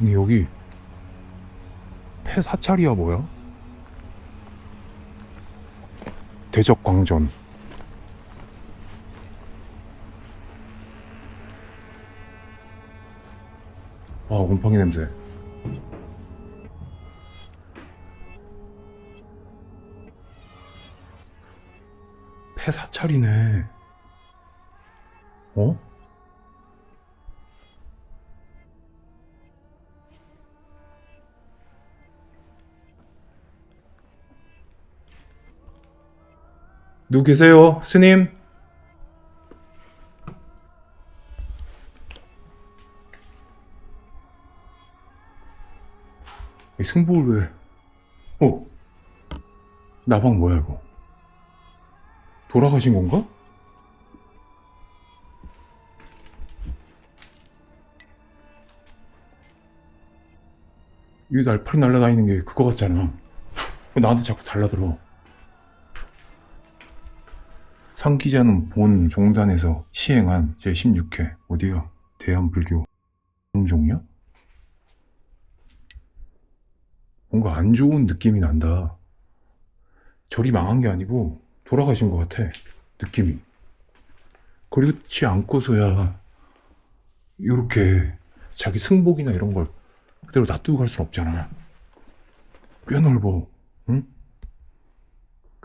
아니 여기 폐사찰이야 뭐야? 대적광전 와 곰팡이 냄새 폐사찰이네 어? 누구 계세요? 스님? 이 승부를 왜? 어? 나방 뭐야 이거? 돌아가신 건가? 이 날파리 날아다니는 게 그거 같잖아. 왜 나한테 자꾸 달라들어. 상기자는 본 종단에서 시행한 제16회 어디야? 대한불교 종이야? 뭔가 안 좋은 느낌이 난다. 절이 망한 게 아니고 돌아가신 것 같아. 느낌이. 그렇지 않고서야 이렇게 자기 승복이나 이런 걸 그대로 놔두고 갈 순 없잖아. 꽤 넓어. 응?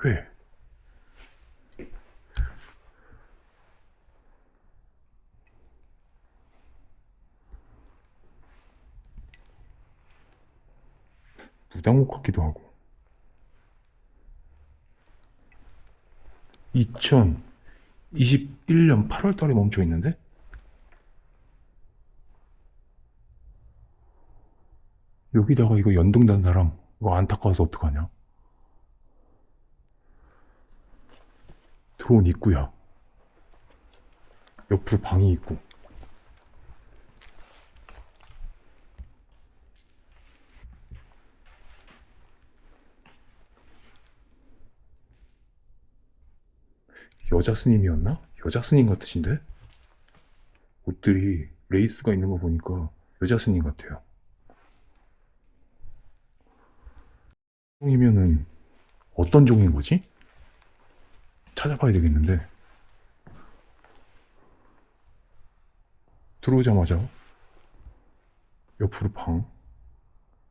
꽤. 무당옥 같기도 하고. 2021년 8월 달에 멈춰 있는데? 여기다가 이거 연등단 사람, 이거 안타까워서 어떡하냐? 들어온 입구야. 옆으로 방이 있고. 여자 스님이었나? 여자 스님 같으신데? 옷들이 레이스가 있는 거 보니까 여자 스님 같아요. 종이면은 어떤 종인 거지? 찾아봐야 되겠는데. 들어오자마자 옆으로 방,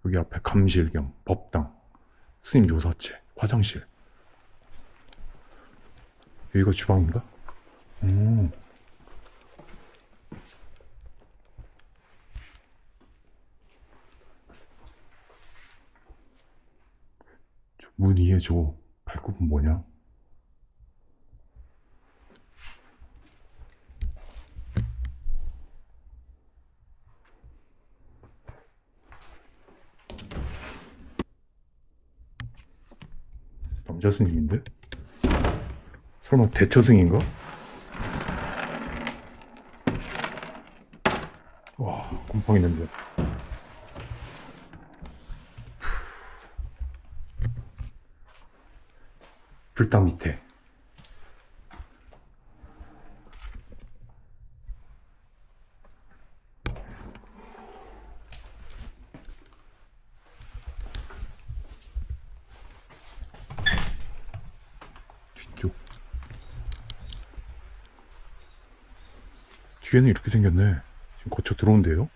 여기 앞에 감실 겸 법당, 스님 요사체, 화장실. 여기가 주방인가? 오. 저문 위에 저 발굽은 뭐냐? 남자 스님인데? 설마 대처승인가? 와, 곰팡이 냄새. 불당 밑에. 뒤쪽. 뒤에는 이렇게 생겼네. 지금 거쳐 들어온대요.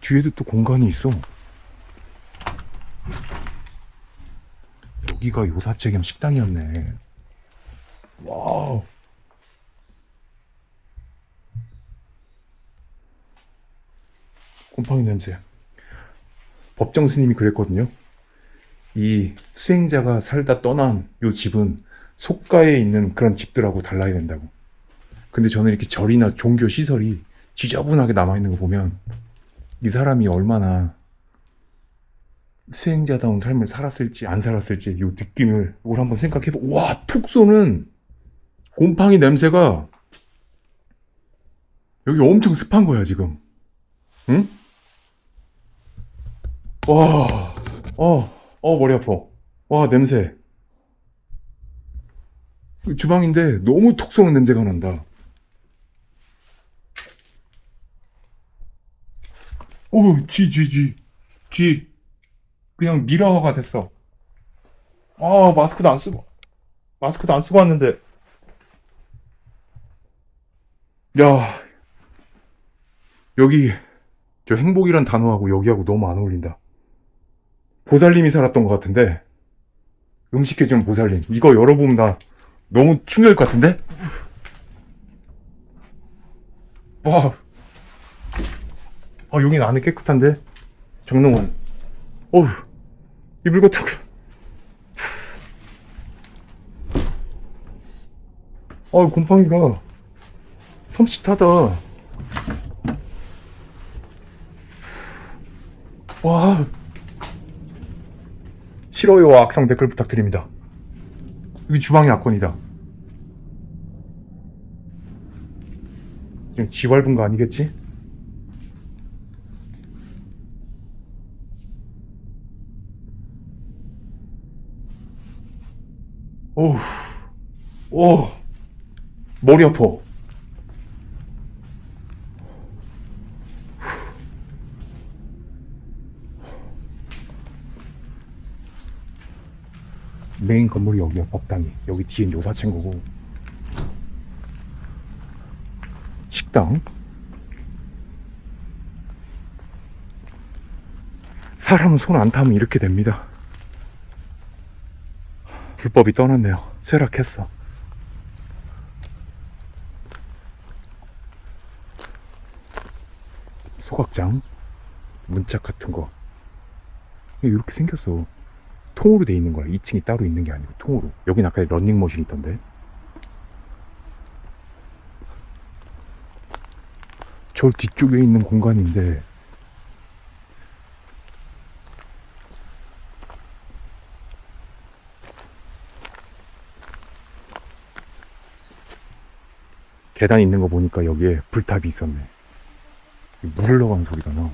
뒤에도 또 공간이 있어. 여기가 요사체 겸 식당이었네. 와우. 곰팡이 냄새. 법정 스님이 그랬거든요. 이 수행자가 살다 떠난 요 집은 속가에 있는 그런 집들하고 달라야 된다고. 근데 저는 이렇게 절이나 종교 시설이 지저분하게 남아있는 거 보면 이 사람이 얼마나 수행자다운 삶을 살았을지 안 살았을지 요 느낌을 이걸 한번 생각해보. 와, 톡 쏘는 곰팡이 냄새가 여기 엄청 습한 거야 지금. 응? 와, 어, 어 머리 아파. 와 냄새. 주방인데 너무 톡 쏘는 냄새가 난다. 오, 쥐, 쥐, 쥐. 쥐. 그냥 미러가 됐어. 아, 마스크도 안 쓰고. 마스크도 안 쓰고 왔는데. 야. 여기, 저 행복이란 단어하고 여기하고 너무 안 어울린다. 보살님이 살았던 것 같은데. 음식해주는 보살님. 이거 열어보면 나 너무 충격일 것 같은데? 와. 아, 여긴 안에 깨끗한데? 정릉원. 이불 같은 거. 아, 곰팡이가 섬찟하다. 와. 싫어요와 악성 댓글 부탁드립니다. 여기 주방의 악권이다. 지금 쥐 밟은 거 아니겠지? 오우, 오, 머리 아파. 메인 건물이 여기야, 법당이. 여기 뒤엔 요사체인 거고. 식당. 사람은 손안 타면 이렇게 됩니다. 불법이 떠났네요. 쇠락했어. 소각장, 문짝 같은 거. 이렇게 생겼어. 통으로 돼 있는 거야. 2층이 따로 있는 게 아니고 통으로. 여긴 아까 런닝머신 있던데. 저 뒤쪽에 있는 공간인데 계단 있는 거 보니까 여기에 불탑이 있었네. 물 흘러가는 소리가 나.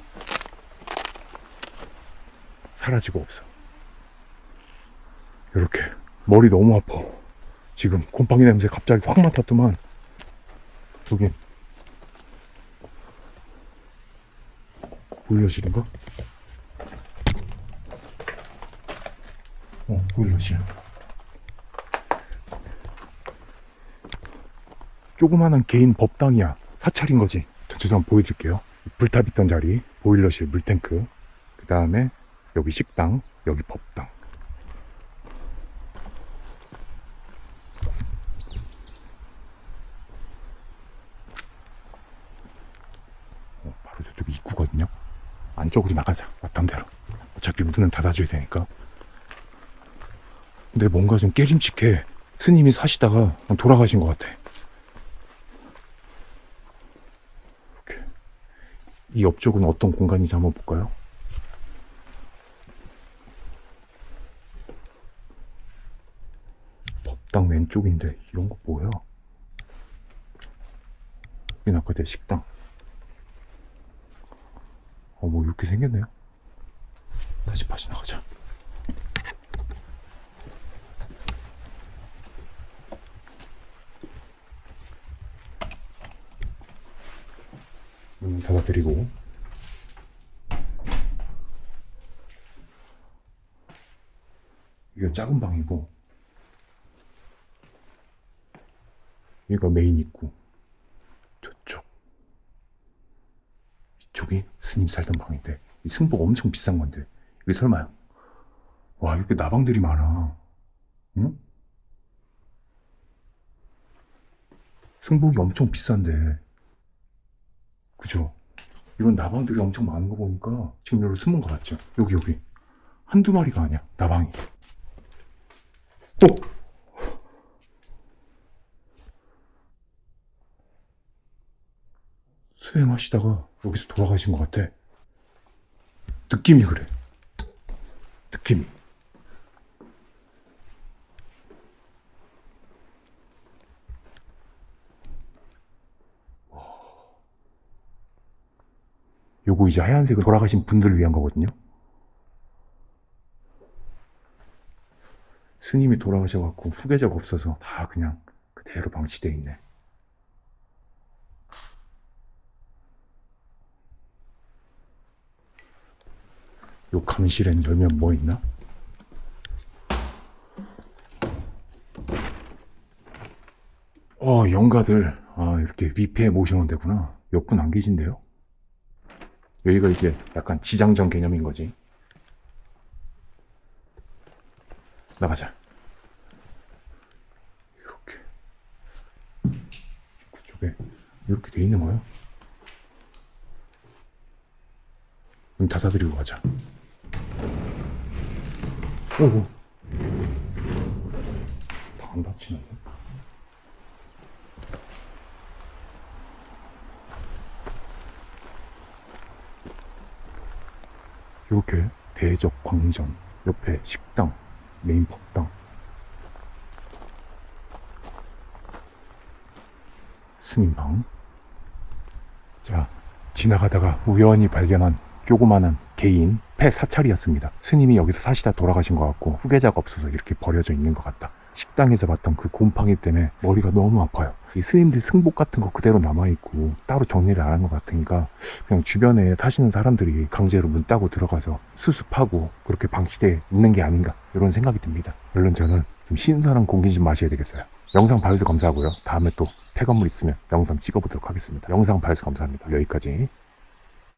사라지고 없어. 이렇게 머리 너무 아파. 지금 곰팡이 냄새 갑자기 확 맡았더만. 여기 보일러실인가? 어, 보일러실. 조그마한 개인 법당이야. 사찰인 거지. 전체상 보여줄게요. 불탑 있던 자리, 보일러실, 물탱크. 그 다음에 여기 식당, 여기 법당. 어, 바로 저쪽이 입구거든요. 안 쪽으로 나가자. 왔던 대로. 어차피 문은 닫아줘야 되니까. 근데 뭔가 좀 깨림칙해. 스님이 사시다가 돌아가신 것 같아. 이렇게. 이 옆쪽은 어떤 공간인지 한번 볼까요? 법당 왼쪽인데 이런 거 뭐야? 여긴 아까 내 식당. 어, 뭐 이렇게 생겼네요. 다시 다시 나가자. 문 닫아드리고. 이거 작은 방이고. 여기가 메인 입구. 저쪽. 이쪽이 스님 살던 방인데 이 승복 엄청 비싼 건데 이게 설마요? 와 이렇게 나방들이 많아 응? 승복이 엄청 비싼데 그죠? 이런 나방들이 엄청 많은 거 보니까 지금 여기 숨은 거 같죠? 여기 여기 한두 마리가 아니야 나방이 또 수행하시다가 여기서 돌아가신 것 같아. 느낌이 그래. 느낌이. 요거 이제 하얀색으로 돌아가신 분들을 위한 거거든요. 스님이 돌아가셔갖고 후계자가 없어서 다 그냥 그대로 방치돼 있네. 요 감실엔 열면 뭐 있나? 어, 영가들. 아, 이렇게 위패에 모셔놓은 데구나. 몇분 안 계신데요? 여기가 이제 약간 지장전 개념인 거지. 나가자. 이렇게. 그쪽에 이렇게 돼 있는 거야. 문 닫아드리고 가자. 오오. 다안 닫히는데? 이렇게 대적 광장 옆에 식당 메인 법당 스님방 자 지나가다가 우연히 발견한 조그마한 개인 폐 사찰이었습니다 스님이 여기서 사시다 돌아가신 것 같고 후계자가 없어서 이렇게 버려져 있는 것 같다 식당에서 봤던 그 곰팡이 때문에 머리가 너무 아파요 이 스님들 승복 같은 거 그대로 남아있고 따로 정리를 안 한 것 같으니까 그냥 주변에 타시는 사람들이 강제로 문 따고 들어가서 수습하고 그렇게 방치돼 있는 게 아닌가 이런 생각이 듭니다. 물론 저는 좀 신선한 공기 좀 마셔야 되겠어요. 영상 봐주셔서 감사하고요. 다음에 또 폐건물 있으면 영상 찍어보도록 하겠습니다. 영상 봐주셔서 감사합니다. 여기까지.